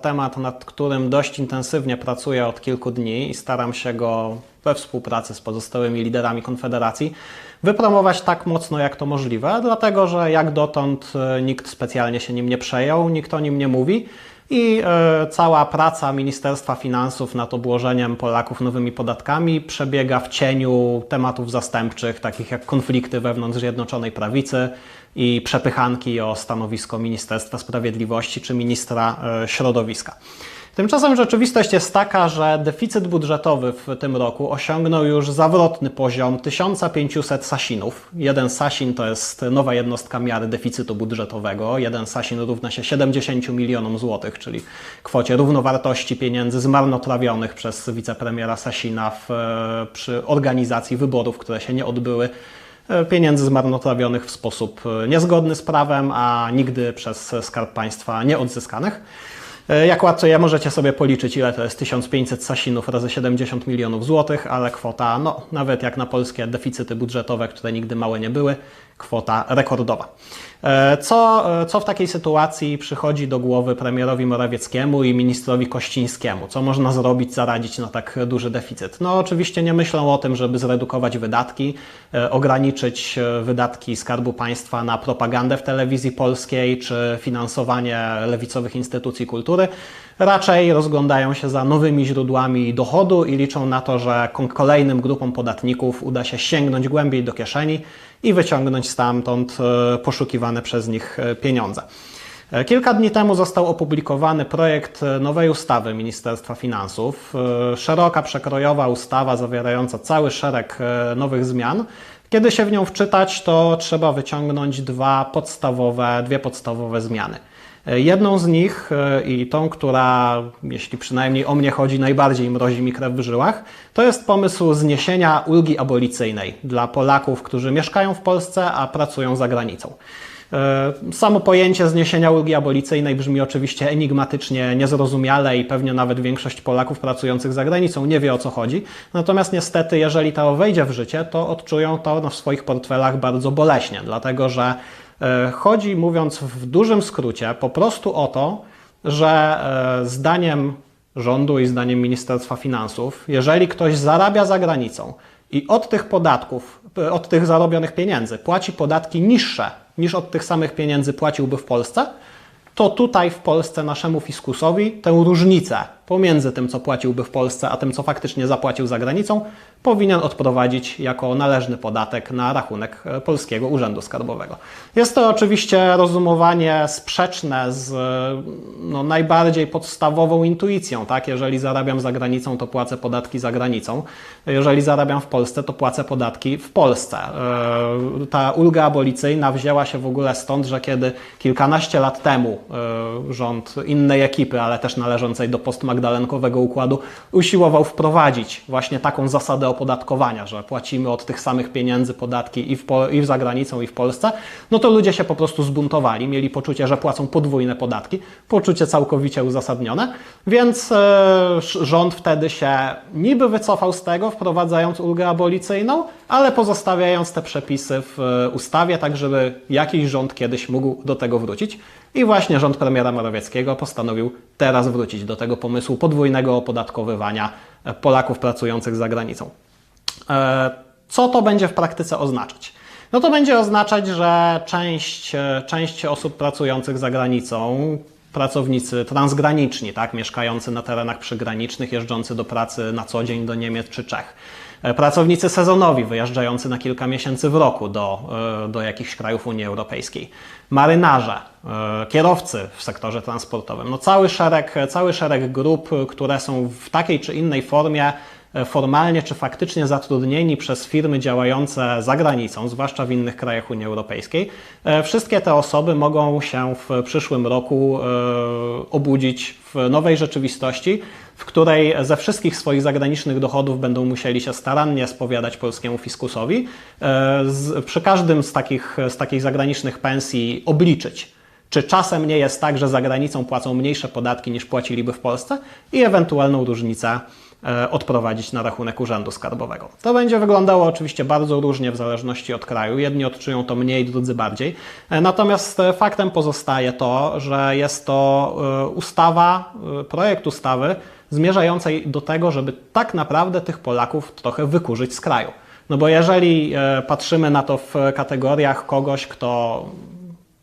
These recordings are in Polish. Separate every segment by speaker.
Speaker 1: temat, nad którym dość intensywnie pracuję od kilku dni i staram się go we współpracy z pozostałymi liderami Konfederacji wypromować tak mocno jak to możliwe, dlatego że jak dotąd e, nikt specjalnie się nim nie przejął, nikt o nim nie mówi. I e, cała praca Ministerstwa Finansów nad obłożeniem Polaków nowymi podatkami przebiega w cieniu tematów zastępczych, takich jak konflikty wewnątrz Zjednoczonej Prawicy i przepychanki o stanowisko Ministerstwa Sprawiedliwości czy ministra e, środowiska. Tymczasem rzeczywistość jest taka, że deficyt budżetowy w tym roku osiągnął już zawrotny poziom 1500 sasinów. Jeden sasin to jest nowa jednostka miary deficytu budżetowego. Jeden sasin równa się 70 milionom złotych, czyli kwocie równowartości pieniędzy zmarnotrawionych przez wicepremiera Sasina w, e, przy organizacji wyborów, które się nie odbyły e, pieniędzy zmarnotrawionych w sposób e, niezgodny z prawem, a nigdy przez Skarb Państwa nie odzyskanych. E, Jak łatwo je możecie sobie policzyć, ile to jest 1500 sasinów razy 70 milionów złotych, ale kwota, no nawet jak na polskie deficyty budżetowe, które nigdy małe nie były, kwota rekordowa. E, Co, e, co w takiej sytuacji przychodzi do głowy premierowi Morawieckiemu i ministrowi Kościńskiemu? Co można zrobić, zaradzić na tak duży deficyt? No oczywiście nie myślą o tym, żeby zredukować wydatki, e, ograniczyć wydatki Skarbu Państwa na propagandę w telewizji polskiej czy finansowanie lewicowych instytucji kultury. Raczej rozglądają się za nowymi źródłami dochodu i liczą na to, że kolejnym grupom podatników uda się sięgnąć głębiej do kieszeni i wyciągnąć stamtąd e, poszukiwane przez nich e, pieniądze. E, Kilka dni temu został opublikowany projekt nowej ustawy Ministerstwa Finansów. Szeroka, przekrojowa ustawa zawierająca cały szereg nowych zmian. Kiedy się w nią wczytać, to trzeba wyciągnąć dwa podstawowe, dwie podstawowe zmiany. E, Jedną z nich e, i tą, która, jeśli przynajmniej o mnie chodzi, najbardziej mrozi mi krew w żyłach, to jest pomysł zniesienia ulgi abolicyjnej dla Polaków, którzy mieszkają w Polsce, a pracują za granicą. E, Samo pojęcie zniesienia ulgi abolicyjnej brzmi oczywiście enigmatycznie, niezrozumiale i pewnie nawet większość Polaków pracujących za granicą nie wie o co chodzi. Natomiast niestety, jeżeli to wejdzie w życie, to odczują to w swoich portfelach bardzo boleśnie, dlatego że chodzi, mówiąc w dużym skrócie, po prostu o to, że e, zdaniem rządu i zdaniem Ministerstwa Finansów, jeżeli ktoś zarabia za granicą i od tych podatków, e, od tych zarobionych pieniędzy płaci podatki niższe niż od tych samych pieniędzy płaciłby w Polsce, to tutaj w Polsce naszemu fiskusowi tę różnicę pomiędzy tym, co płaciłby w Polsce, a tym, co faktycznie zapłacił za granicą, powinien odprowadzić jako należny podatek na rachunek e, Polskiego Urzędu Skarbowego. Jest to oczywiście rozumowanie sprzeczne z e, no, najbardziej podstawową intuicją. Tak? Jeżeli zarabiam za granicą, to płacę podatki za granicą. Jeżeli zarabiam w Polsce, to płacę podatki w Polsce. E, Ta ulga abolicyjna wzięła się w ogóle stąd, że kiedy kilkanaście lat temu rząd innej ekipy, ale też należącej do postmagdalenkowego układu, usiłował wprowadzić właśnie taką zasadę opodatkowania, że płacimy od tych samych pieniędzy podatki i, w, po- i za granicą, i w Polsce, no to ludzie się po prostu zbuntowali, mieli poczucie, że płacą podwójne podatki, poczucie całkowicie uzasadnione, więc e, rząd wtedy się niby wycofał z tego, wprowadzając ulgę abolicyjną, ale pozostawiając te przepisy w e, ustawie, tak żeby jakiś rząd kiedyś mógł do tego wrócić. I właśnie rząd premiera Morawieckiego postanowił teraz wrócić do tego pomysłu podwójnego opodatkowywania e, Polaków pracujących za granicą. E, Co to będzie w praktyce oznaczać? No to będzie oznaczać, że część, część osób pracujących za granicą, pracownicy transgraniczni, tak, mieszkający na terenach przygranicznych, jeżdżący do pracy na co dzień do Niemiec czy Czech, pracownicy sezonowi wyjeżdżający na kilka miesięcy w roku do, e, do jakichś krajów Unii Europejskiej, marynarze, e, kierowcy w sektorze transportowym, no cały szereg, cały szereg grup, e, które są w takiej czy innej formie e, formalnie czy faktycznie zatrudnieni przez firmy działające za granicą, zwłaszcza w innych krajach Unii Europejskiej. E, Wszystkie te osoby mogą się w przyszłym roku e, obudzić w nowej rzeczywistości, w której ze wszystkich swoich zagranicznych dochodów będą musieli się starannie spowiadać polskiemu fiskusowi. E, przy każdym z takich, z takich zagranicznych pensji obliczyć Czy czasem nie jest tak, że za granicą płacą mniejsze podatki niż płaciliby w Polsce i ewentualną różnicę e, odprowadzić na rachunek Urzędu Skarbowego. To będzie wyglądało oczywiście bardzo różnie w zależności od kraju. Jedni odczują to mniej, drudzy bardziej. E, natomiast e, faktem pozostaje to, że jest to ustawa, projekt ustawy zmierzającej do tego, żeby tak naprawdę tych Polaków trochę wykurzyć z kraju. No bo jeżeli patrzymy na to w kategoriach kogoś, kto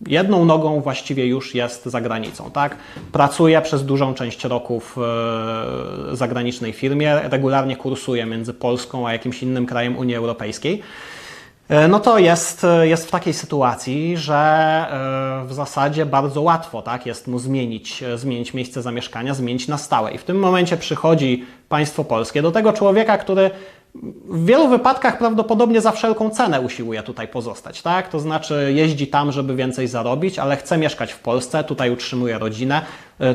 Speaker 1: jedną nogą właściwie już jest za granicą, tak? Pracuje przez dużą część roku w e, zagranicznej firmie, regularnie kursuje między Polską a jakimś innym krajem Unii Europejskiej. E, no to jest, jest w takiej sytuacji, że e, w zasadzie bardzo łatwo tak, jest mu zmienić, zmienić miejsce zamieszkania, zmienić na stałe. I w tym momencie przychodzi państwo polskie do tego człowieka, który w wielu wypadkach prawdopodobnie za wszelką cenę usiłuje tutaj pozostać, tak? To znaczy jeździ tam, żeby więcej zarobić, ale chce mieszkać w Polsce, tutaj utrzymuje rodzinę,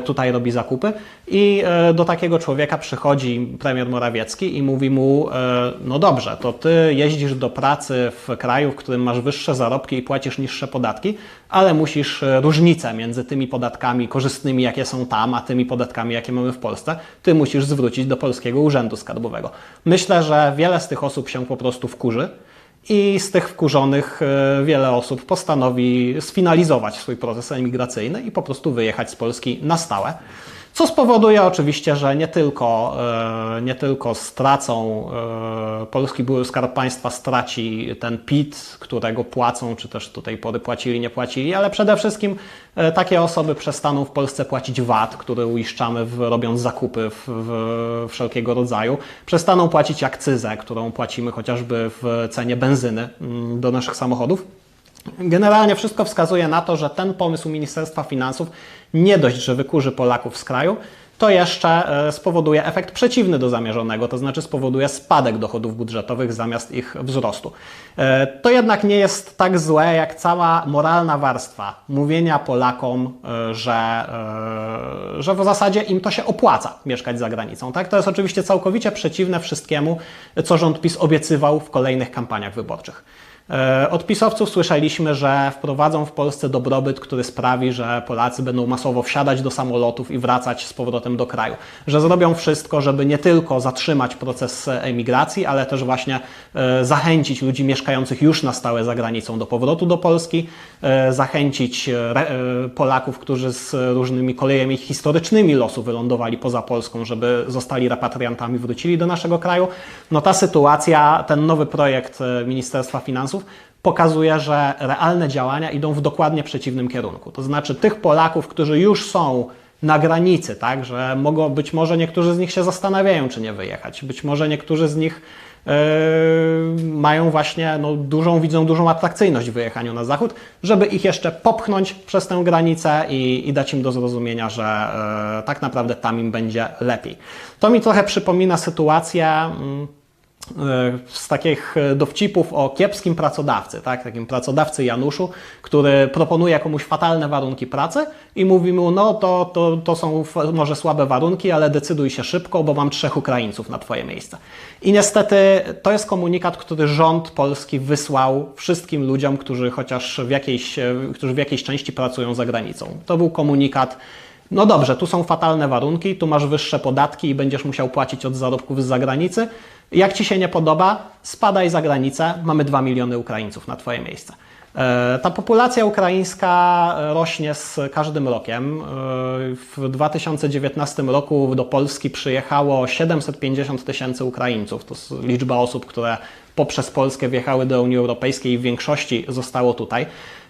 Speaker 1: tutaj robi zakupy. I e, do takiego człowieka przychodzi premier Morawiecki i mówi mu, e, no dobrze, to ty jeździsz do pracy w kraju, w którym masz wyższe zarobki i płacisz niższe podatki, ale musisz różnicę między tymi podatkami korzystnymi, jakie są tam, a tymi podatkami, jakie mamy w Polsce, ty musisz zwrócić do Polskiego Urzędu Skarbowego. Myślę, że wiele z tych osób się po prostu wkurzy i z tych wkurzonych e, wiele osób postanowi sfinalizować swój proces emigracyjny i po prostu wyjechać z Polski na stałe. Co spowoduje oczywiście, że nie tylko, e, nie tylko stracą, e, polski były skarb państwa straci ten PIT, którego płacą, czy też tej pory płacili, nie płacili, ale przede wszystkim e, takie osoby przestaną w Polsce płacić VAT, który uiszczamy w, robiąc zakupy w, w wszelkiego rodzaju, przestaną płacić akcyzę, którą płacimy chociażby w cenie benzyny mm, do naszych samochodów. Generalnie wszystko wskazuje na to, że ten pomysł Ministerstwa Finansów nie dość, że wykurzy Polaków z kraju, to jeszcze e, spowoduje efekt przeciwny do zamierzonego, to znaczy spowoduje spadek dochodów budżetowych zamiast ich wzrostu. E, to jednak nie jest tak złe jak cała moralna warstwa mówienia Polakom, e, że, że w zasadzie im to się opłaca mieszkać za granicą. Tak? To jest oczywiście całkowicie przeciwne wszystkiemu, co rząd PiS obiecywał w kolejnych kampaniach wyborczych. E, od pisowców słyszeliśmy, że wprowadzą w Polsce dobrobyt, który sprawi, że Polacy będą masowo wsiadać do samolotów i wracać z powrotem do kraju. Że zrobią wszystko, żeby nie tylko zatrzymać proces emigracji, ale też właśnie e, zachęcić ludzi mieszkających już na stałe za granicą do powrotu do Polski, e, zachęcić Polaków, którzy z różnymi kolejami historycznymi losu wylądowali poza Polską, żeby zostali repatriantami, wrócili do naszego kraju. No ta sytuacja, ten nowy projekt Ministerstwa Finansów, finansów, pokazuje, że realne działania idą w dokładnie przeciwnym kierunku. To znaczy tych Polaków, którzy już są na granicy, tak, że mogą, być może niektórzy z nich się zastanawiają, czy nie wyjechać, być może niektórzy z nich yy, mają właśnie no, dużą, widzą dużą atrakcyjność w wyjechaniu na zachód, żeby ich jeszcze popchnąć przez tę granicę i, i dać im do zrozumienia, że yy, tak naprawdę tam im będzie lepiej. To mi trochę przypomina sytuację. Yy, z takich e, dowcipów o kiepskim pracodawcy, tak? takim pracodawcy Januszu, który proponuje komuś fatalne warunki pracy i mówi mu, no to, to, to są może słabe warunki, ale decyduj się szybko, bo mam trzech Ukraińców na Twoje miejsce. I niestety to jest komunikat, który rząd polski wysłał wszystkim ludziom, którzy chociaż w jakiejś, e, którzy w jakiejś części pracują za granicą. To był komunikat, no dobrze, tu są fatalne warunki, tu masz wyższe podatki i będziesz musiał płacić od zarobków z zagranicy, jak Ci się nie podoba, spadaj za granicę, mamy 2 miliony Ukraińców na Twoje miejsce. E, ta populacja ukraińska rośnie z każdym rokiem. E, w 2019 roku do Polski przyjechało 750 tysięcy Ukraińców. To jest liczba osób, które poprzez Polskę wjechały do Unii Europejskiej i w większości zostało tutaj.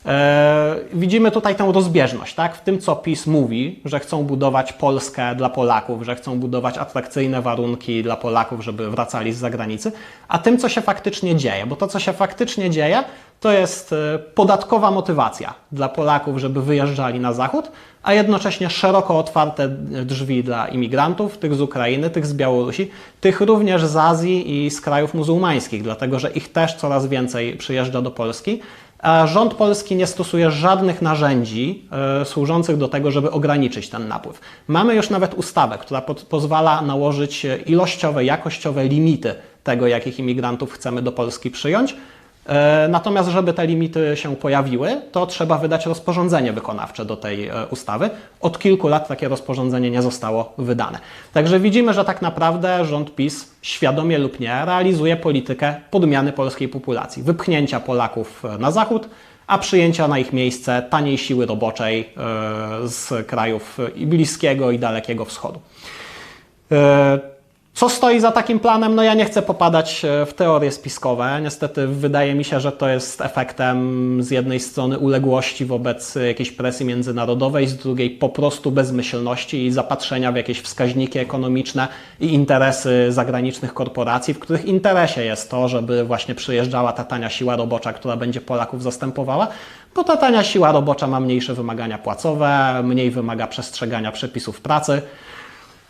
Speaker 1: E, widzimy tutaj tę rozbieżność, tak? W tym, co PiS mówi, że chcą budować Polskę dla Polaków, że chcą budować atrakcyjne warunki dla Polaków, żeby wracali z zagranicy, a tym, co się faktycznie dzieje. Bo to, co się faktycznie dzieje, to jest e, podatkowa motywacja dla Polaków, żeby wyjeżdżali na zachód, a jednocześnie szeroko otwarte drzwi dla imigrantów, tych z Ukrainy, tych z Białorusi, tych również z Azji i z krajów muzułmańskich, dlatego że ich też coraz więcej przyjeżdża do Polski a rząd polski nie stosuje żadnych narzędzi y, służących do tego, żeby ograniczyć ten napływ. Mamy już nawet ustawę, która po pozwala nałożyć ilościowe, jakościowe limity tego, jakich imigrantów chcemy do Polski przyjąć. E, Natomiast, żeby te limity się pojawiły, to trzeba wydać rozporządzenie wykonawcze do tej e, ustawy. Od kilku lat takie rozporządzenie nie zostało wydane. Także widzimy, że tak naprawdę rząd PiS świadomie lub nie realizuje politykę podmiany polskiej populacji, wypchnięcia Polaków e, na zachód, a przyjęcia na ich miejsce taniej siły roboczej z krajów i Bliskiego i Dalekiego Wschodu. Co stoi za takim planem? No ja nie chcę popadać e, w teorie spiskowe. Niestety wydaje mi się, że to jest efektem z jednej strony uległości wobec jakiejś presji międzynarodowej, z drugiej po prostu bezmyślności i zapatrzenia w jakieś wskaźniki ekonomiczne i interesy zagranicznych korporacji, w których interesie jest to, żeby właśnie przyjeżdżała ta tania siła robocza, która będzie Polaków zastępowała, bo ta tania siła robocza ma mniejsze wymagania płacowe, mniej wymaga przestrzegania przepisów pracy.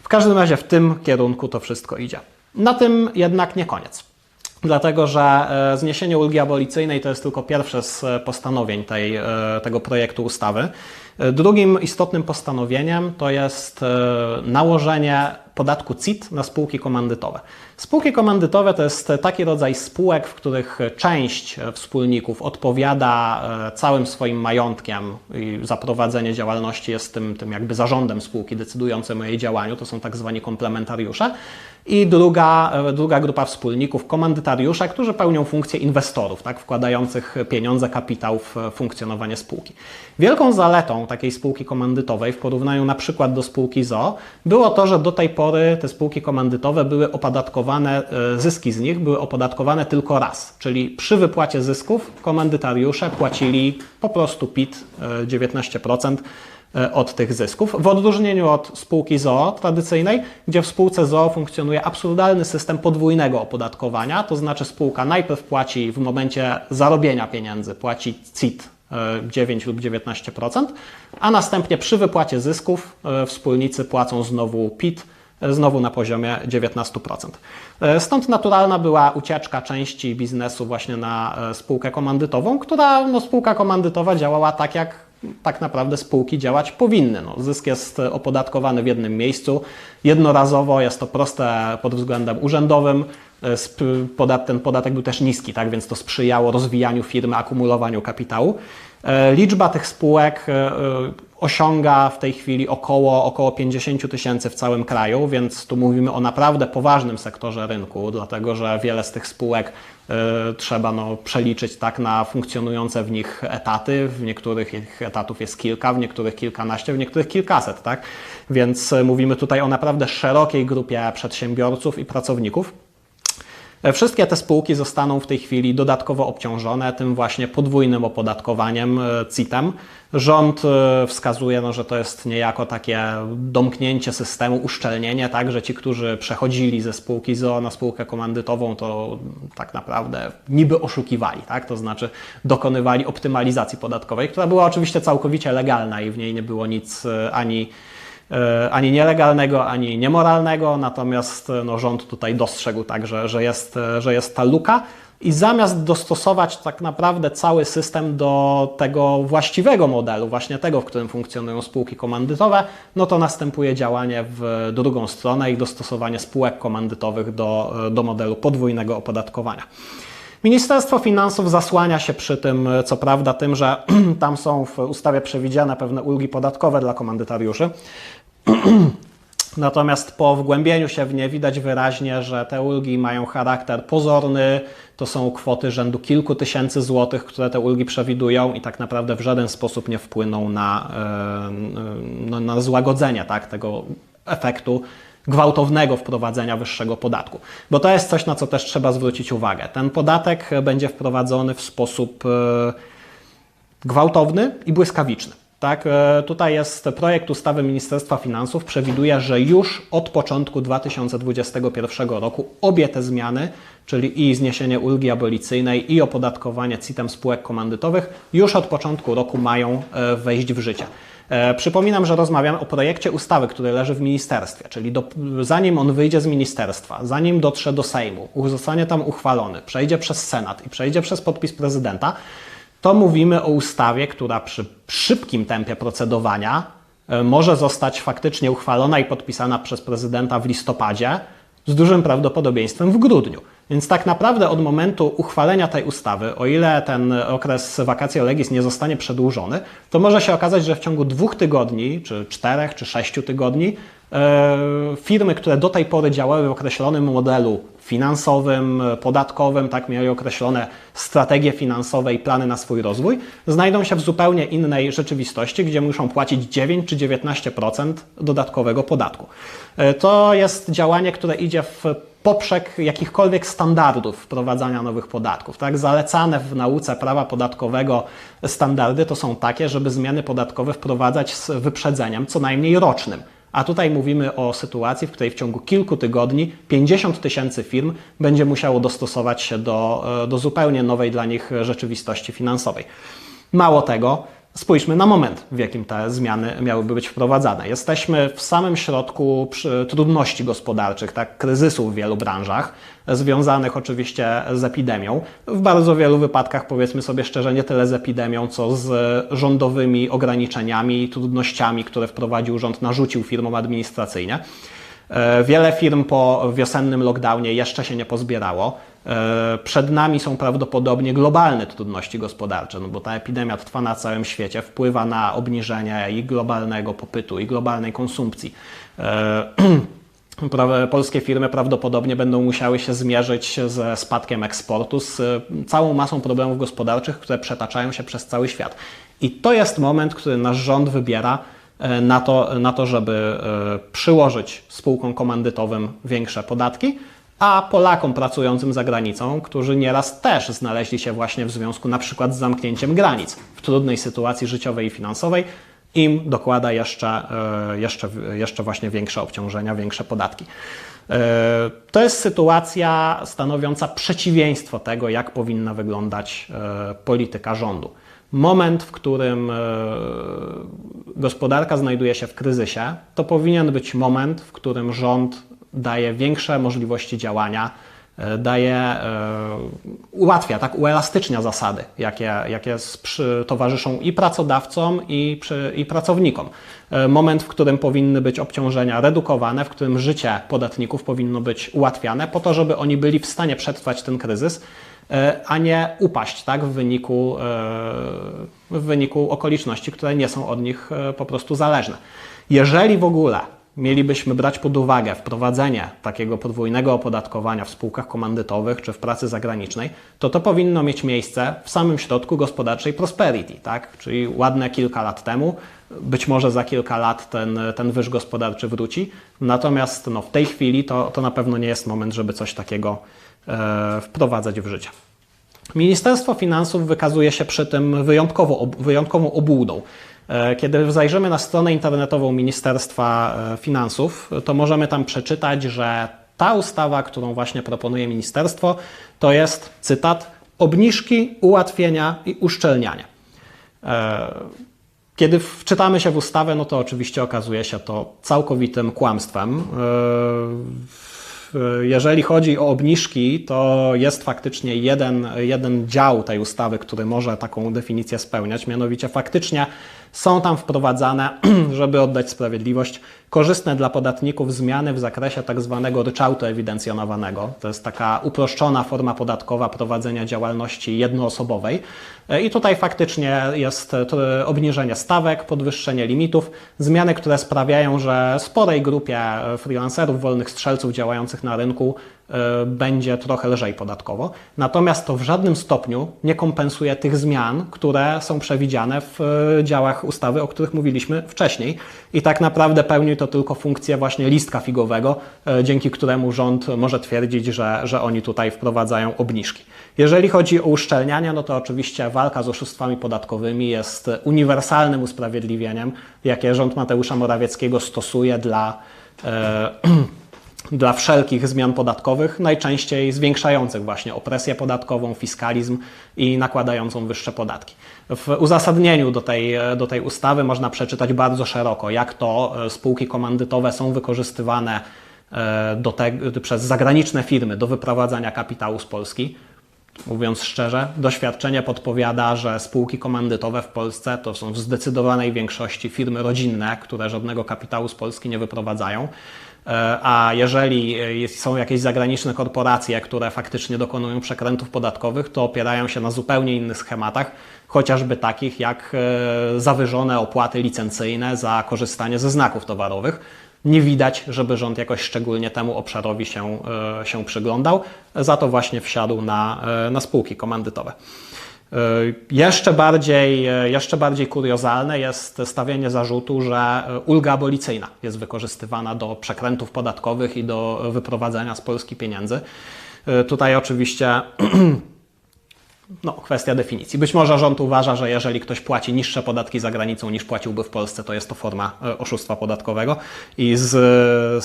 Speaker 1: W każdym razie w tym kierunku to wszystko idzie. Na tym jednak nie koniec. Dlatego, że e, zniesienie ulgi abolicyjnej to jest tylko pierwsze z e, postanowień tej, e, tego projektu ustawy. Drugim istotnym postanowieniem to jest e, nałożenie podatku CIT na spółki komandytowe. Spółki komandytowe to jest taki rodzaj spółek, w których część e, wspólników odpowiada e, całym swoim majątkiem i za prowadzenie działalności jest tym, tym jakby zarządem spółki decydującym o jej działaniu, to są tak zwani komplementariusze. I druga, e, druga grupa wspólników, komandytariusze, którzy pełnią funkcję inwestorów, tak, wkładających pieniądze, kapitał w e, funkcjonowanie spółki. Wielką zaletą takiej spółki komandytowej w porównaniu na przykład do spółki ZO było to, że do tej pory te spółki komandytowe były opodatkowane, e, zyski z nich były opodatkowane tylko raz, czyli przy wypłacie zysków komandytariusze płacili po prostu PIT e, 19% e, od tych zysków, w odróżnieniu od spółki ZOO tradycyjnej, gdzie w spółce ZOO funkcjonuje absurdalny system podwójnego opodatkowania, to znaczy spółka najpierw płaci w momencie zarobienia pieniędzy, płaci CIT e, 9 lub 19%, a następnie przy wypłacie zysków e, wspólnicy płacą znowu PIT, e, znowu na poziomie 19%. E, Stąd naturalna była ucieczka części biznesu właśnie na e, spółkę komandytową, która no, spółka komandytowa działała tak, jak tak naprawdę spółki działać powinny. No, zysk jest opodatkowany w jednym miejscu, jednorazowo, jest to proste pod względem urzędowym. E, ten podatek był też niski, tak, więc to sprzyjało rozwijaniu firmy, akumulowaniu kapitału. E, Liczba tych spółek e, e, osiąga w tej chwili około, około 50 tysięcy w całym kraju, więc tu mówimy o naprawdę poważnym sektorze rynku, dlatego że wiele z tych spółek trzeba no, przeliczyć tak na funkcjonujące w nich etaty. W niektórych ich etatów jest kilka, w niektórych kilkanaście, w niektórych kilkaset, tak? Więc mówimy tutaj o naprawdę szerokiej grupie przedsiębiorców i pracowników. E, Wszystkie te spółki zostaną w tej chwili dodatkowo obciążone tym właśnie podwójnym opodatkowaniem e, CIT-em. Rząd e, wskazuje, no, że to jest niejako takie domknięcie systemu, uszczelnienie, tak, że ci, którzy przechodzili ze spółki ZOO na spółkę komandytową, to tak naprawdę niby oszukiwali, tak, to znaczy dokonywali optymalizacji podatkowej, która była oczywiście całkowicie legalna i w niej nie było nic ani ani nielegalnego, ani niemoralnego, natomiast e, no, rząd tutaj dostrzegł tak, że, jest, e, że jest ta luka i zamiast dostosować tak naprawdę cały system do tego właściwego modelu, właśnie tego, w którym funkcjonują spółki komandytowe, no to następuje działanie w drugą stronę i dostosowanie spółek komandytowych do, e, do modelu podwójnego opodatkowania. Ministerstwo Finansów zasłania się przy tym, e, co prawda, tym, że tam są w ustawie przewidziane pewne ulgi podatkowe dla komandytariuszy. Natomiast po wgłębieniu się w nie widać wyraźnie, że te ulgi mają charakter pozorny, to są kwoty rzędu kilku tysięcy złotych, które te ulgi przewidują i tak naprawdę w żaden sposób nie wpłyną na, no, na złagodzenie tak, tego efektu gwałtownego wprowadzenia wyższego podatku. Bo to jest coś, na co też trzeba zwrócić uwagę. Ten podatek będzie wprowadzony w sposób e, gwałtowny i błyskawiczny. Tak, e, tutaj jest projekt ustawy Ministerstwa Finansów, przewiduje, że już od początku 2021 roku obie te zmiany, czyli i zniesienie ulgi abolicyjnej i opodatkowanie CIT-em spółek komandytowych, już od początku roku mają e, wejść w życie. E, Przypominam, że rozmawiam o projekcie ustawy, który leży w ministerstwie, czyli do, zanim on wyjdzie z ministerstwa, zanim dotrze do Sejmu, zostanie tam uchwalony, przejdzie przez Senat i przejdzie przez podpis prezydenta, to mówimy o ustawie, która przy szybkim tempie procedowania e, może zostać faktycznie uchwalona i podpisana przez prezydenta w listopadzie, z dużym prawdopodobieństwem w grudniu. Więc tak naprawdę od momentu uchwalenia tej ustawy, o ile ten okres vacatio legis nie zostanie przedłużony, to może się okazać, że w ciągu dwóch tygodni, czy czterech, czy sześciu tygodni, e, firmy, które do tej pory działały w określonym modelu finansowym, podatkowym, tak, miały określone strategie finansowe i plany na swój rozwój, znajdą się w zupełnie innej rzeczywistości, gdzie muszą płacić 9 czy 19% dodatkowego podatku. E, to jest działanie, które idzie w poprzek jakichkolwiek standardów wprowadzania nowych podatków. Tak? Zalecane w nauce prawa podatkowego standardy to są takie, żeby zmiany podatkowe wprowadzać z wyprzedzeniem co najmniej rocznym. A tutaj mówimy o sytuacji, w której w ciągu kilku tygodni 50 tysięcy firm będzie musiało dostosować się do, e, do zupełnie nowej dla nich rzeczywistości finansowej. Mało tego, Spójrzmy na moment, w jakim te zmiany miałyby być wprowadzane. Jesteśmy w samym środku trudności gospodarczych, tak, kryzysu w wielu branżach, związanych oczywiście z epidemią. W bardzo wielu wypadkach, powiedzmy sobie szczerze, nie tyle z epidemią, co z rządowymi ograniczeniami i trudnościami, które wprowadził rząd, narzucił firmom administracyjnie. E, wiele firm po wiosennym lockdownie jeszcze się nie pozbierało. E, przed nami są prawdopodobnie globalne trudności gospodarcze, no bo ta epidemia trwa na całym świecie, wpływa na obniżenie i globalnego popytu, i globalnej konsumpcji. E, polskie firmy prawdopodobnie będą musiały się zmierzyć ze spadkiem eksportu, z całą masą problemów gospodarczych, które przetaczają się przez cały świat. I to jest moment, który nasz rząd wybiera na to, na to żeby przyłożyć spółkom komandytowym większe podatki, a Polakom pracującym za granicą, którzy nieraz też znaleźli się właśnie w związku na przykład z zamknięciem granic w trudnej sytuacji życiowej i finansowej, im dokłada jeszcze, e, jeszcze, jeszcze właśnie większe obciążenia, większe podatki. E, to jest sytuacja stanowiąca przeciwieństwo tego, jak powinna wyglądać e, polityka rządu. Moment, w którym gospodarka znajduje się w kryzysie, to powinien być moment, w którym rząd daje większe możliwości działania, e, daje, e, ułatwia, tak, uelastycznia zasady, jakie, jakie towarzyszą i pracodawcom, i, przy, i pracownikom. E, moment, w którym powinny być obciążenia redukowane, w którym życie podatników powinno być ułatwiane, po to, żeby oni byli w stanie przetrwać ten kryzys, a nie upaść tak, w, wyniku, w wyniku okoliczności, które nie są od nich po prostu zależne. Jeżeli w ogóle mielibyśmy brać pod uwagę wprowadzenie takiego podwójnego opodatkowania w spółkach komandytowych czy w pracy zagranicznej, to to powinno mieć miejsce w samym środku gospodarczej prosperity, tak? czyli ładne kilka lat temu. Być może za kilka lat ten, ten wyż gospodarczy wróci, natomiast no, w tej chwili to, to na pewno nie jest moment, żeby coś takiego e, wprowadzać w życie. Ministerstwo Finansów wykazuje się przy tym wyjątkowo, wyjątkową obłudą. E, kiedy zajrzymy na stronę internetową Ministerstwa e, Finansów, to możemy tam przeczytać, że ta ustawa, którą właśnie proponuje ministerstwo, to jest cytat: obniżki, ułatwienia i uszczelniania. E, kiedy wczytamy się w ustawę, no to oczywiście okazuje się to całkowitym kłamstwem. Jeżeli chodzi o obniżki, to jest faktycznie jeden, jeden dział tej ustawy, który może taką definicję spełniać, mianowicie faktycznie są tam wprowadzane, żeby oddać sprawiedliwość, korzystne dla podatników zmiany w zakresie tak zwanego ryczałtu ewidencjonowanego. To jest taka uproszczona forma podatkowa prowadzenia działalności jednoosobowej. E, I tutaj faktycznie jest e, obniżenie stawek, podwyższenie limitów, zmiany, które sprawiają, że sporej grupie e, freelancerów, wolnych strzelców działających na rynku E, będzie trochę lżej podatkowo. Natomiast to w żadnym stopniu nie kompensuje tych zmian, które są przewidziane w e, działach ustawy, o których mówiliśmy wcześniej. I tak naprawdę pełni to tylko funkcję właśnie listka figowego, e, dzięki któremu rząd może twierdzić, że, że oni tutaj wprowadzają obniżki. Jeżeli chodzi o uszczelnianie, no to oczywiście walka z oszustwami podatkowymi jest uniwersalnym usprawiedliwieniem, jakie rząd Mateusza Morawieckiego stosuje dla. E, dla wszelkich zmian podatkowych, najczęściej zwiększających właśnie opresję podatkową, fiskalizm i nakładającą wyższe podatki. W uzasadnieniu do tej, do tej ustawy można przeczytać bardzo szeroko, jak to e, spółki komandytowe są wykorzystywane e, do te, przez zagraniczne firmy do wyprowadzania kapitału z Polski. Mówiąc szczerze, doświadczenie podpowiada, że spółki komandytowe w Polsce to są w zdecydowanej większości firmy rodzinne, które żadnego kapitału z Polski nie wyprowadzają. E, A jeżeli jest- są jakieś zagraniczne korporacje, które faktycznie dokonują przekrętów podatkowych, to opierają się na zupełnie innych schematach, chociażby takich jak e, zawyżone opłaty licencyjne za korzystanie ze znaków towarowych nie widać, żeby rząd jakoś szczególnie temu obszarowi się, e, się przyglądał. Za to właśnie wsiadł na, e, na spółki komandytowe. E, Jeszcze bardziej, e, jeszcze bardziej kuriozalne jest stawianie zarzutu, że e, ulga abolicyjna jest wykorzystywana do przekrętów podatkowych i do wyprowadzenia z Polski pieniędzy. Tutaj oczywiście no, kwestia definicji. Być może rząd uważa, że jeżeli ktoś płaci niższe podatki za granicą niż płaciłby w Polsce, to jest to forma e, oszustwa podatkowego i z,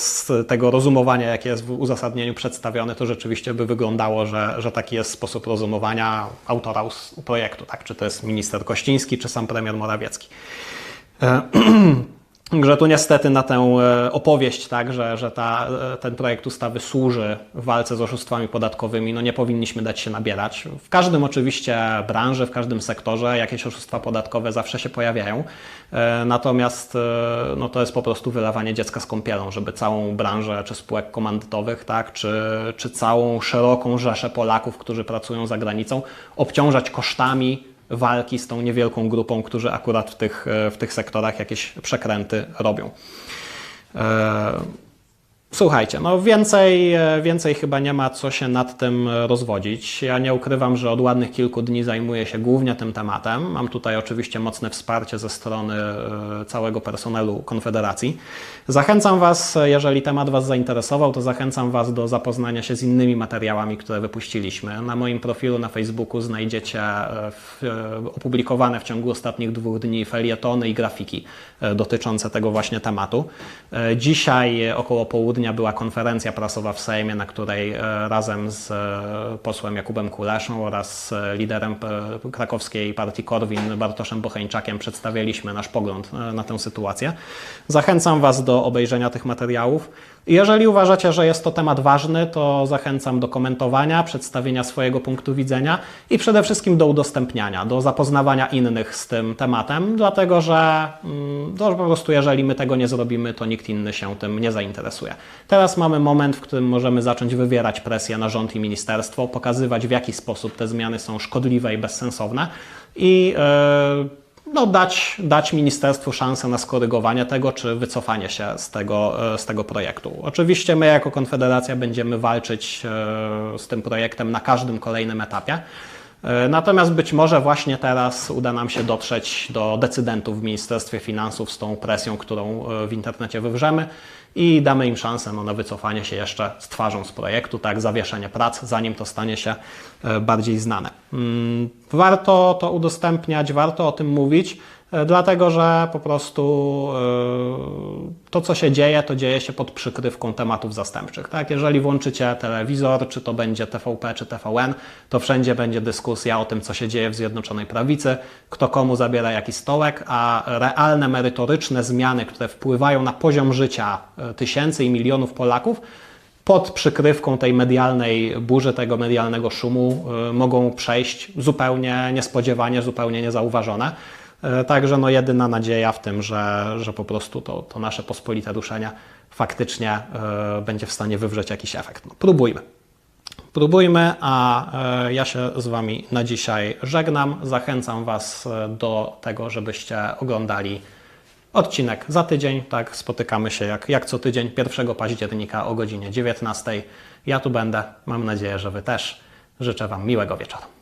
Speaker 1: z tego rozumowania, jakie jest w uzasadnieniu przedstawione, to rzeczywiście by wyglądało, że, że taki jest sposób rozumowania autora projektu, tak? czy to jest minister Kościński, czy sam premier Morawiecki. Także tu niestety na tę e, opowieść, tak, że, że ta, e, ten projekt ustawy służy walce z oszustwami podatkowymi, no nie powinniśmy dać się nabierać. W każdym oczywiście branży, w każdym sektorze jakieś oszustwa podatkowe zawsze się pojawiają. E, Natomiast no to jest po prostu wylewanie dziecka z kąpielą, żeby całą branżę czy spółek komandytowych, tak, czy, czy całą szeroką rzeszę Polaków, którzy pracują za granicą, obciążać kosztami walki z tą niewielką grupą, którzy akurat w tych, e, w tych sektorach jakieś przekręty robią. Słuchajcie, no więcej, e, więcej chyba nie ma co się nad tym e, rozwodzić. Ja nie ukrywam, że od ładnych kilku dni zajmuję się głównie tym tematem. Mam tutaj oczywiście mocne wsparcie ze strony e, całego personelu Konfederacji. Zachęcam Was, jeżeli temat Was zainteresował, to zachęcam Was do zapoznania się z innymi materiałami, które wypuściliśmy. Na moim profilu na Facebooku znajdziecie opublikowane w ciągu ostatnich dwóch dni felietony i grafiki dotyczące tego właśnie tematu. Dzisiaj około południa była konferencja prasowa w Sejmie, na której e, razem z e, posłem Jakubem Kuleszą oraz e, liderem krakowskiej partii Korwin Bartoszem Bocheńczakiem przedstawialiśmy nasz pogląd na tę sytuację. Zachęcam Was do obejrzenia tych materiałów. Jeżeli uważacie, że jest to temat ważny, to zachęcam do komentowania, przedstawienia swojego punktu widzenia i przede wszystkim do udostępniania, do zapoznawania innych z tym tematem, dlatego że mm, to po prostu jeżeli my tego nie zrobimy, to nikt inny się tym nie zainteresuje. Teraz mamy moment, w którym możemy zacząć wywierać presję na rząd i ministerstwo, pokazywać w jaki sposób te zmiany są szkodliwe i bezsensowne i yy, no, dać, dać ministerstwu szansę na skorygowanie tego, czy wycofanie się z tego, e, z tego projektu. Oczywiście my jako Konfederacja będziemy walczyć e, z tym projektem na każdym kolejnym etapie. E, Natomiast być może właśnie teraz uda nam się dotrzeć do decydentów w Ministerstwie Finansów z tą presją, którą e, w internecie wywrzemy i damy im szansę no, na wycofanie się jeszcze z twarzą z projektu, tak, zawieszenie prac, zanim to stanie się e, bardziej znane. Mm, Warto to udostępniać, warto o tym mówić, dlatego że po prostu e, to, co się dzieje, to dzieje się pod przykrywką tematów zastępczych. Tak? Jeżeli włączycie telewizor, czy to będzie TVP, czy TVN, to wszędzie będzie dyskusja o tym, co się dzieje w Zjednoczonej Prawicy, kto komu zabiera jaki stołek, a realne, merytoryczne zmiany, które wpływają na poziom życia e, tysięcy i milionów Polaków, pod przykrywką tej medialnej burzy, tego medialnego szumu mogą przejść zupełnie niespodziewanie, zupełnie niezauważone. Y, Także no jedyna nadzieja w tym, że, że po prostu to, to nasze pospolite ruszenie faktycznie y, będzie w stanie wywrzeć jakiś efekt. No, próbujmy. Próbujmy, a e, ja się z Wami na dzisiaj żegnam. Zachęcam Was e, do tego, żebyście oglądali odcinek za tydzień. Tak, spotykamy się jak, jak co tydzień 1 października o godzinie 19. Ja tu będę. Mam nadzieję, że Wy też. Życzę Wam miłego wieczoru.